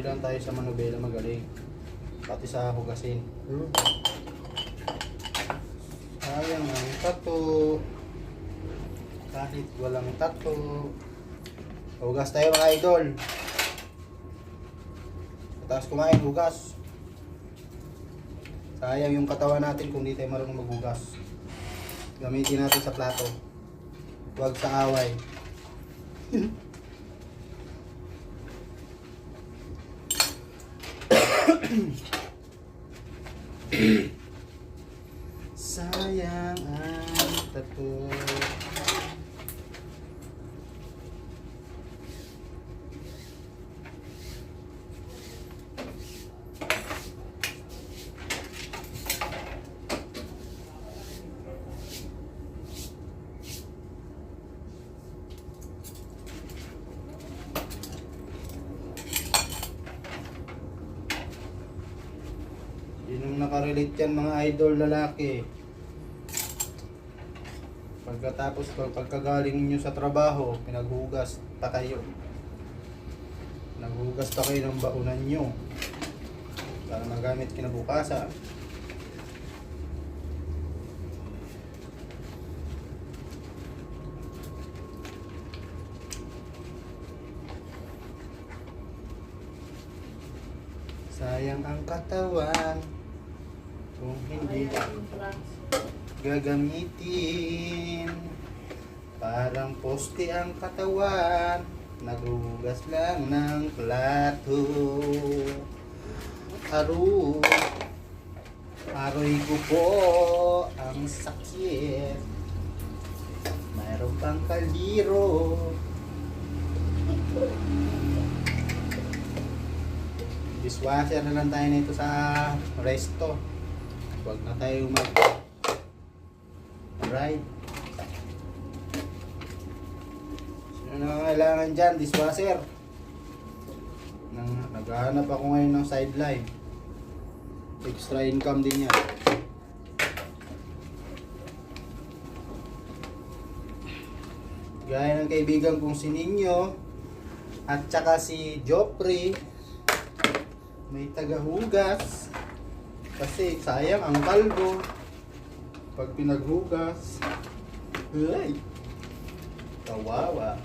Hindi lang tayo sa manubela magaling. Pati sa hugasin. Hmm. Sayang ang tato. Kahit walang tato. Hugas tayo mga idol. Tapos kumain, hugas. Sayang yung katawan natin kung di tayo marunong maghugas. Gamitin natin sa plato. Huwag sa away. Sayang ang tato. Yung nakarelate yan mga idol lalaki. Pagkatapos pag pagkagaling ninyo sa trabaho, pinaghugas pa kayo. Naghugas pa kayo ng baunan nyo. Para magamit kinabukasan. Sayang ang katawan kung hindi gagamitin. Parang poste ang katawan, naghugas lang ng plato. Aro, aroy ko po ang sakit. Mayroon pang kaliro. Dishwasher na lang tayo nito sa resto. Huwag na tayo mag ride. Sino na kailangan dyan? Dishwasher. Nang, naghahanap ako ngayon ng sideline. Extra income din yan. Gaya ng kaibigan kong si Ninyo at saka si Joffrey may tagahugas kasi sayang ang kalbo. Pag pinaghugas ay kawawa